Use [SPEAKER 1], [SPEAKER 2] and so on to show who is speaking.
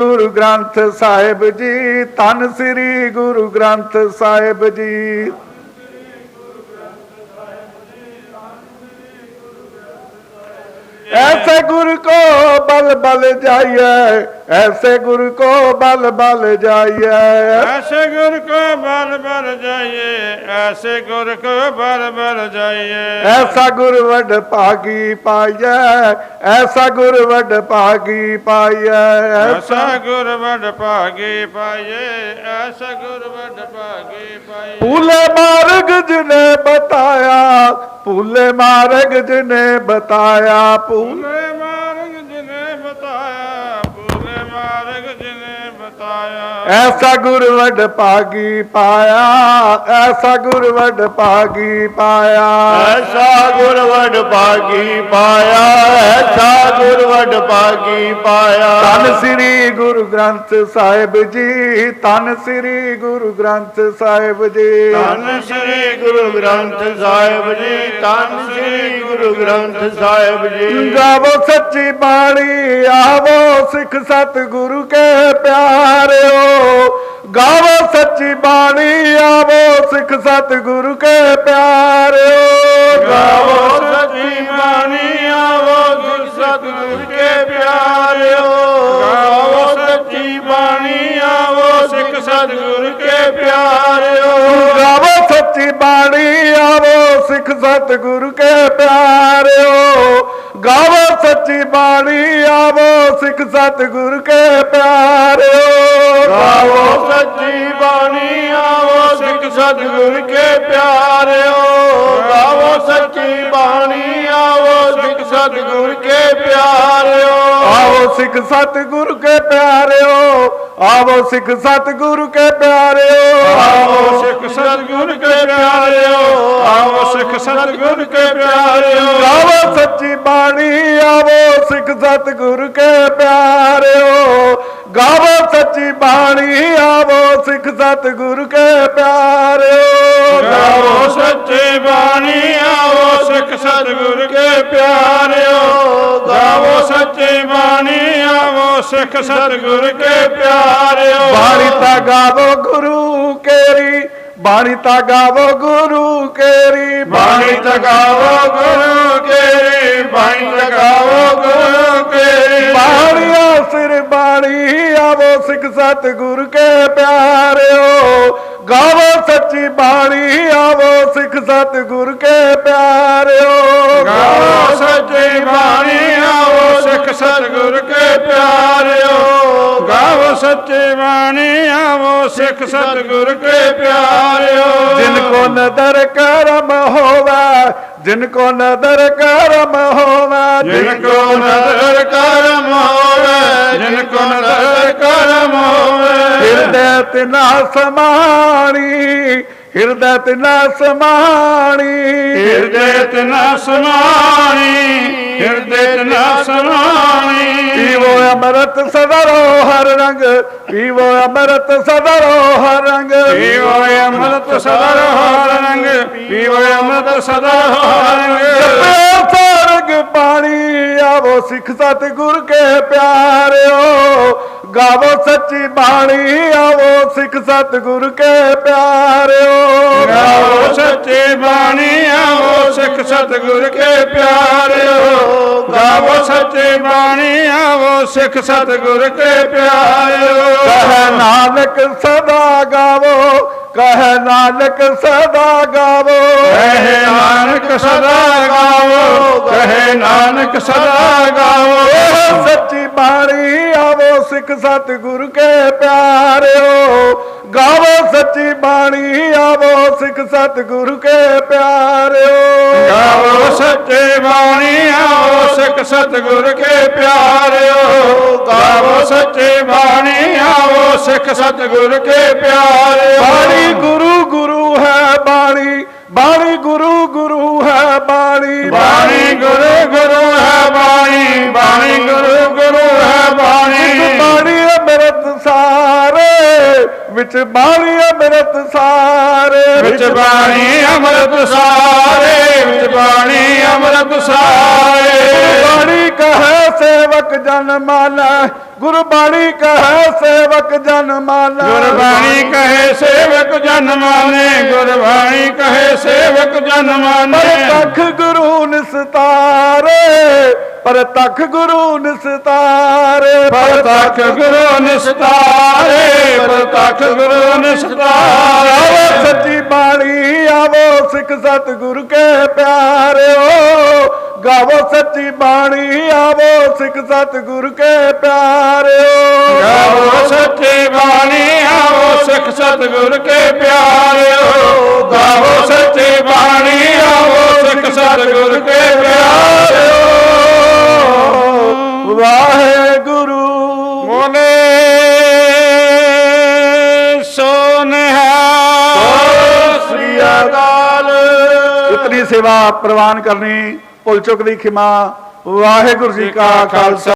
[SPEAKER 1] ਗੁਰੂ ਗ੍ਰੰਥ ਸਾਹਿਬ ਜੀ ਧੰਨ ਸ੍ਰੀ ਗੁਰੂ ਗ੍ਰੰਥ ਸਾਹਿਬ ਜੀ। ऐसे गुरु को बल बल जाइए ऐसे गुरु को बल बल जाइए
[SPEAKER 2] ऐसे गुर को बल बल जाइए ऐसे गुर को बल बल जाइए
[SPEAKER 1] ऐसा गुरु वड भागी पाइए ऐसा गुरु वड भागी पाइए
[SPEAKER 2] ऐसा गुर बड़ भागे पाइए ऐसा गुर बड़ भागे पाइए
[SPEAKER 1] फूले मार्ग जिने बताया ਭੂਲੇ ਮਾਰਗ ਜਿਨੇ ਬਤਾਇਆ
[SPEAKER 2] ਭੂਲੇ ਮਾਰਗ ਜਿਨੇ ਬਤਾਇਆ ਭੂਲੇ ਮਾਰਗ ਜਿਨੇ ਬਤਾਇਆ।
[SPEAKER 1] ਐਸਾ ਗੁਰ ਵਡ ਪਾਗੀ ਪਾਇਆ ਐਸਾ ਗੁਰ ਵਡ ਪਾਗੀ ਪਾਇਆ।
[SPEAKER 3] ਐਸਾ ਗੁਰ ਵਡ ਪਾਗੀ ਪਾਇਆ ਐਸਾ ਗੁਰਵਡ ਭਾਗੀ ਪਾਇਆ।
[SPEAKER 1] ਧੰਨ ਸ੍ਰੀ ਗੁਰੂ ਗ੍ਰੰਥ ਸਾਹਿਬ ਜੀ ਧੰਨ ਸ੍ਰੀ ਗੁਰੂ ਗ੍ਰੰਥ ਸਾਹਿਬ ਜੀ।
[SPEAKER 3] ਧੰਨ ਸ੍ਰੀ ਗੁਰੂ ਗ੍ਰੰਥ ਸਾਹਿਬ ਜੀ ਧੰਨ ਸ੍ਰੀ ਗੁਰੂ ਗ੍ਰੰਥ ਸਾਹਿਬ ਜੀ।
[SPEAKER 1] ਗਾਵੋ ਸੱਚੀ ਬਾਣੀ ਆਵੋ ਸਿੱਖ ਸਤ ਗੁਰੂ ਕੇ ਪਿਆਰਿਓ। ਗਾਵੋ ਸੱਚੀ ਬਾਣੀ ਆਵੋ ਸਿੱਖ ਸਤ ਗੁਰੂ ਕੇ ਪਿਆਰਿਓ।
[SPEAKER 3] ਗਾਵੋ ਸਤਿਗੁਰ ਕੇ ਪਿਆਰਿਓ। ਗਾਵੋ ਸੱਚੀ ਬਾਣੀ ਆਵੋ ਸਿੱਖ
[SPEAKER 1] ਸਤ ਗੁਰੂ ਕੇ ਪਿਆਰਿਓ। ਗਾਵੋ ਸੱਚੀ ਬਾਣੀ ਆਵੋ ਸਿੱਖ ਸਤ ਗੁਰੂ ਕੇ ਪਿਆਰਿਓ।
[SPEAKER 3] ਗਾਵੋ ਸੱਚੀ ਬਾਣੀ ਆਵੋ ਸਿੱਖ ਸਤਿਗੁਰ ਕੇ ਪਿਆਰਿਓ। ਗਾਵੋ ਸੱਚੀ ਬਾਣੀ ਆਵੋ ਸਿੱਖ ਸਤਿਗੁਰ ਕੇ ਪਿਆਰਿਓ।
[SPEAKER 1] ਆਵੋ ਸਿੱਖ ਸਤ ਗੁਰੂ ਕੇ ਪਿਆਰਿਓ। ਆਵੋ ਸਿੱਖ ਸਤ ਗੁਰੂ ਕੇ ਪਿਆਰਿਓ।
[SPEAKER 2] ਆਵੋ ਸਿੱਖ ਸਤਿਗੁਰ ਕੇ ਪਿਆਰਿਓ। ਆਵੋ ਸਿੱਖ ਸਤਿਗੁਰ ਕੇ ਪਿਆਰਿਓ।
[SPEAKER 1] ਗਾਵੋ ਸੱਚੀ ਬਾਣੀ ਆਵੋ ਸਿੱਖ ਸਤ ਗੁਰੂ ਕੇ ਪਿਆਰਿਓ। ਗਾਵੋ ਸੱਚੀ ਬਾਣੀ ਆਵੋ ਸਿੱਖ ਸਤ ਗੁਰੂ ਕੇ ਪਿਆਰਿਓ।
[SPEAKER 2] ਗਾਵੋ ਸੱਚੇ ਬਾਣੀ ਆਵੋ ਸਿੱਖ ਸਤਿਗੁਰ ਕੇ ਪਿਆਰਿਓ। ਗਾਵੋ ਸੱਚੇ ਬਾਣੀ ਸਿੱਖ ਸਤਿਗੁਰ ਕੇ ਪਿਆਰਿਓ।
[SPEAKER 1] ਬਾਣੀ ਤਾਂ ਗਾਵੋ ਗੁਰੂ ਕੇਰੀ ਬਾਣੀ ਤਾਂ ਗਾਵੋ ਗੁਰੂ ਕੇਰੀ।
[SPEAKER 2] ਬਾਣੀ ਤਗਾਵੋ ਗੁਰੂ ਕੇ ਬਾਣੀ ਤਗਾਵੋ ਗੁਰੂ ਕੇ
[SPEAKER 1] ਬਾਣੀਆਂ ਸਿਰ ਬਾਣੀ ਆਵੋ ਸਿੱਖ ਸਤ ਗੁਰੂ ਕੇ ਪਿਆਰਿਓ। ਗਾਵੋ ਸੱਚੀ ਬਾਣੀ ਆਵੋ ਸਿੱਖ ਸਤ ਗੁਰੂ ਕੇ ਪਿਆਰਿਓ।
[SPEAKER 2] ਸੱਚੇ ਬਾਣੀ ਆਵੋ ਸਿੱਖ ਸਤਿਗੁਰ ਕੇ ਪਿਆਰਿਓ।
[SPEAKER 1] ਜਿਨ ਕੋ ਨਦਰ ਕਰਮ ਹੋਵੇ ਜਿਨ ਕੋ ਨਦਰ ਕਰਮ ਹੋਵੇ
[SPEAKER 2] ਜਿਨ ਕੋ ਨਦਰ ਕਰਮ ਹੋਵੇ ਜਿਨ ਕੋ ਨਦਰ ਕਰਮ ਹੋਵੇ।
[SPEAKER 1] ਹਿਰਦੈ ਤਿਨਾ ਸਮਾਣੀ ਹਿਰਦੈ ਤਿਨਾ ਸਮਾਣੀ
[SPEAKER 2] ਹਿਰਦੇ ਤਨਾ ਸਮਾਣੀ ਹਿਰਦੇ ਤਨਾ ਸਮਾਣੀ
[SPEAKER 1] ਪੀਵੋ ਅੰਮ੍ਰਿਤ ਸਦਰੋ ਹਰ ਰੰਗ ਪੀਵੋ ਅੰਮ੍ਰਿਤ ਸਦਰੋ ਹਰ ਰੰਗ।
[SPEAKER 2] ਪੀਵੋ ਅੰਮ੍ਰਿਤ ਸਦਾ ਹਰ ਰੰਗ ਪੀਵੋ ਅੰਮ੍ਰਿਤ ਸਦਾ ਹਰ ਰੰਗ।
[SPEAKER 1] ਸਾਰੰਗ ਪਾਣੀ ਆਵੋ ਸਿੱਖ ਸਤ ਗੁਰ ਕੇ ਪਿਆਰਿਓ। ਗਾਵੋ ਸੱਚੀ ਬਾਣੀ, ਆਵੋ ਸਿੱਖ ਸਤ ਗੁਰ ਕੇ ਪਿਆਰਿਓ।
[SPEAKER 2] ਗਾਵੋ ਸੱਚੀ ਬਾਣੀ, ਆਵੋ ਸਿੱਖ ਸਤਿਗੁਰ ਕੇ ਪਿਆਰਿਓ। ਗਾਵੋ ਸੱਚੇ ਬਾਣੀ ਆਵੋ ਸਿੱਖ ਸਤਿਗੁਰ ਕੇ ਪਿਆਰਿਓ।
[SPEAKER 1] ਕਹੈ ਨਾਨਕ ਸਦਾ ਗਾਵੋ ਕਹੈ ਨਾਨਕ ਸਦਾ ਗਾਵੋ।
[SPEAKER 2] ਕਹੇ ਨਾਨਕ ਸਦਾ ਗਾਵੋ ਕਹੇ ਨਾਨਕ ਸਦਾ ਗਾਵੋ।
[SPEAKER 1] ਸੱਚੀ ਬਾਣੀ ਆਵੋ ਸਿੱਖ ਸਤ ਗੁਰੂ ਕੇ ਪਿਆਰਿਓ। ਸੱਚੀ ਬਾਣੀ ਆਵੋ ਸਿੱਖ ਸਤ ਗੁਰੂ ਕੇ ਪਿਆਰਿਓ।
[SPEAKER 2] ਗਾਵੋ ਸੱਚੇ ਬਾਣੀ ਆਵੋ ਸਿੱਖ ਸਤਿਗੁਰ ਕੇ ਪਿਆਰਿਓ। ਗਾਵੋ ਸੱਚੇ ਬਾਣੀ ਆਵੋ ਸਿੱਖ ਸਤਿਗੁਰ ਕੇ ਪਿਆਰਿਓ।
[SPEAKER 1] ਬਾਣੀ ਗੁਰੂ ਗੁਰੂ ਹੈ ਬਾਣੀ ਬਾਣੀ ਗੁਰੂ ਗੁਰੂ ਹੈ ਬਾਣੀ।
[SPEAKER 2] ਬਾਣੀ
[SPEAKER 1] ਵਿੱਚ ਬਾਣੀ ਅੰਮ੍ਰਿਤ ਸਾਰੇ।
[SPEAKER 2] ਵਿੱਚ ਬਾਣੀ ਅੰਮ੍ਰਿਤ ਸਾਰੇ। ਵਿੱਚ ਬਾਣੀ ਅੰਮ੍ਰਿਤ ਸਾਰੇ।
[SPEAKER 1] ਬਾਣੀ ਕਹ ਸੇਵਕ ਜਨ ਮਾਨੈ। ਗੁਰਬਾਣੀ ਕਹੈ ਸੇਵਕ ਜਨ ਮਾਨੈ।
[SPEAKER 2] ਗੁਰਬਾਣੀ ਕਹੇ ਸੇਵਕ ਜਨ ਮਾਨੇ। ਗੁਰਬਾਣੀ ਕਹੇ ਸੇਵਕ ਜਨ ਮਾਨੇ।
[SPEAKER 1] ਪਰਤਖ ਗੁਰੂ ਨਿਸਤਾਰੇ। ਪਰਤਖ ਗੁਰੂ ਨਿਸਤਾਰੇ
[SPEAKER 2] ਪ੍ਰਤੱਖ ਗੁਰੂ ਨਿਸਤਾਰੇ ਪ੍ਰਤੱਖ ਗੁਰੂ ਨਿਸਤਾਰੇ।
[SPEAKER 1] ਆਵੋ ਸੱਚੀ ਬਾਣੀ ਆਵੋ ਸਿੱਖ ਸਤ ਗੁਰੂ ਕੇ ਪਿਆਰਿਓ। ਗਾਵੋ ਸੱਚੀ ਬਾਣੀ ਆਵੋ ਸਿੱਖ ਸਤ ਗੁਰੂ ਕੇ ਪਿਆਰਿਓ।
[SPEAKER 2] ਗਾਵੋ ਸੱਚੀ ਬਾਣੀ ਆਵੋ ਸਿੱਖ ਸਤਿਗੁਰ ਕੇ ਪਿਆਰਿਓ।
[SPEAKER 1] ਸੇਵਾ ਪ੍ਰਵਾਨ ਕਰਨੀ ਭੁੱਲ ਚੁੱਕ ਦੀ ਖਿਮਾ ਵਾਹਿਗੁਰੂ ਜੀ ਕਾ ਖਾਲਸਾ।